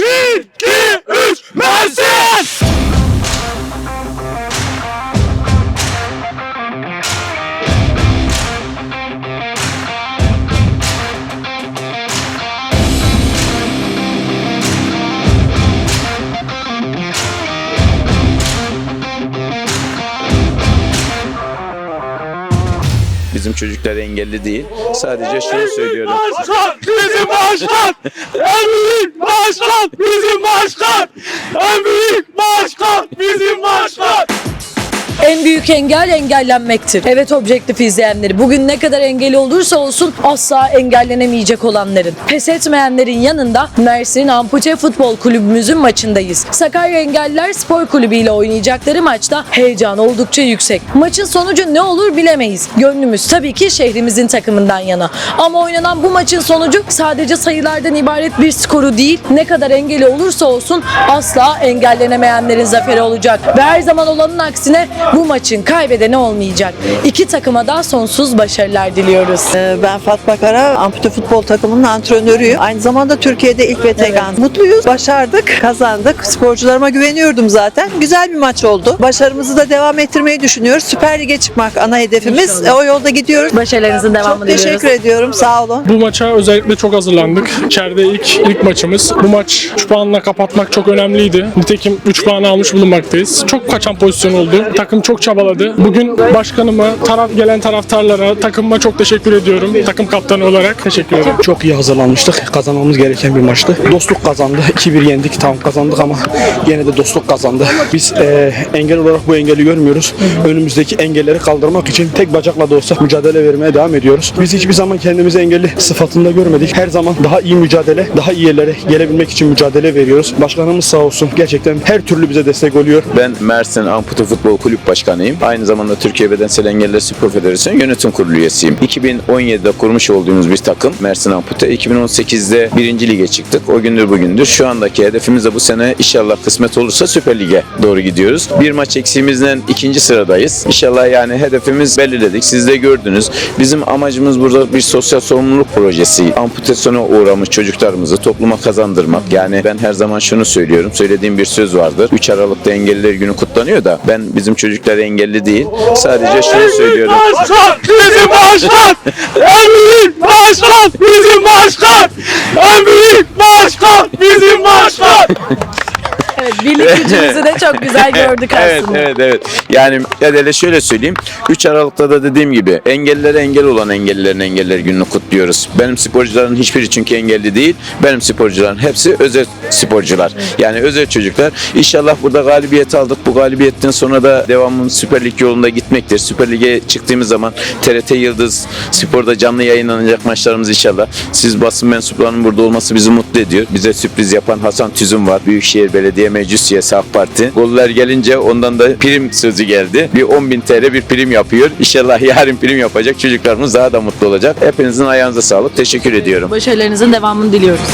1, 2, 3, Mersin! Bizim çocuklar engelli değil. Sadece şunu söylüyorum. Başkan bizim başkan! En büyük başkan bizim başkan! En büyük başkan bizim! En büyük engel engellenmektir. Evet objektif izleyenleri bugün ne kadar engeli olursa olsun asla engellenemeyecek olanların. Pes etmeyenlerin yanında Mersin Ampute Futbol Kulübümüzün maçındayız. Sakarya Engelliler Spor Kulübü ile oynayacakları maçta heyecan oldukça yüksek. Maçın sonucu ne olur bilemeyiz. Gönlümüz tabii ki şehrimizin takımından yana. Ama oynanan bu maçın sonucu sadece sayılardan ibaret bir skoru değil, ne kadar engeli olursa olsun asla engellenemeyenlerin zaferi olacak. Ve her zaman olanın aksine bu maçın kaybedeni olmayacak. İki takıma da sonsuz başarılar diliyoruz. Ee, Ben Fatma Kara, ampute futbol takımının antrenörüyüm. Aynı zamanda Türkiye'de ilk ve tek an. Mutluyuz, başardık, kazandık. Sporcularıma güveniyordum zaten. Güzel bir maç oldu. Başarımızı da devam ettirmeyi düşünüyoruz. Süper Lig'e çıkmak ana hedefimiz. İnşallah. O yolda gidiyoruz. Başarılarınızın devamını Çok diliyoruz. teşekkür ediyorum. Sağ olun. Bu maça özellikle çok hazırlandık. İçeride ilk ilk maçımız. Bu maç 3 puanla kapatmak çok önemliydi. Nitekim 3 puan almış bulunmaktayız. Çok kaçan pozisyon oldu. Takım çok çabaladı. Bugün başkanıma, taraf gelen taraftarlara, takımıma çok teşekkür ediyorum. Takım kaptanı olarak teşekkür ederim. Çok iyi hazırlanmıştık. Kazanmamız gereken bir maçtı. Dostluk kazandı. 2-1 yendik. Tamam kazandık ama yine de dostluk kazandı. Biz e, engel olarak bu engeli görmüyoruz. Önümüzdeki engelleri kaldırmak için tek bacakla da olsa mücadele vermeye devam ediyoruz. Biz hiçbir zaman kendimizi engelli sıfatında görmedik. Her zaman daha iyi mücadele, daha iyi yerlere gelebilmek için mücadele veriyoruz. Başkanımız sağ olsun gerçekten her türlü bize destek oluyor. Ben Mersin Ampute Futbol Kulüp Başkanıyım. Aynı zamanda Türkiye Bedensel Engelliler Spor Federasyonu Yönetim Kurulu üyesiyim. 2017'de kurmuş olduğumuz bir takım Mersin Ampute. 2018'de birinci lige çıktık. O gündür bugündür. Şu andaki hedefimiz de bu sene inşallah kısmet olursa Süper Lig'e doğru gidiyoruz. Bir maç eksiğimizden ikinci sıradayız. İnşallah yani hedefimiz belirledik. Siz de gördünüz. Bizim amacımız burada bir sosyal sorumluluk projesi. Amputasyona uğramış çocuklarımızı topluma kazandırmak. Yani ben her zaman şunu söylüyorum. Söylediğim bir söz vardır. 3 Aralık'ta Engelliler Günü kutlanıyor da ben bizim çocuklar engelli değil. Sadece şunu söylüyorum. Başkan bizim başkan! En büyük başkan bizim başkan! En büyük başkan bizim başkan! Evet, birlik de çok güzel gördük evet, aslında. evet, evet. Yani ya hele şöyle söyleyeyim. 3 Aralık'ta da dediğim gibi engellilere engel olan engellilerin engeller gününü kutluyoruz. Benim sporcuların hiçbiri çünkü engelli değil. Benim sporcuların hepsi özel sporcular. Yani özel çocuklar. İnşallah burada galibiyet aldık. Bu galibiyetten sonra da devamın Süper Lig yolunda gitmektir. Süper Lig'e çıktığımız zaman TRT Yıldız Spor'da canlı yayınlanacak maçlarımız inşallah. Siz basın mensuplarının burada olması bizi mutlu ediyor. Bize sürpriz yapan Hasan Tüzün var. Büyükşehir Belediye Meclis Üyesi AK Parti. Goller gelince ondan da prim sözü geldi. Bir 10.000 TL bir prim yapıyor. İnşallah yarın prim yapacak. Çocuklarımız daha da mutlu olacak. Hepinizin ayağınıza sağlık. Teşekkür ediyorum. Başarılarınızın devamını diliyoruz.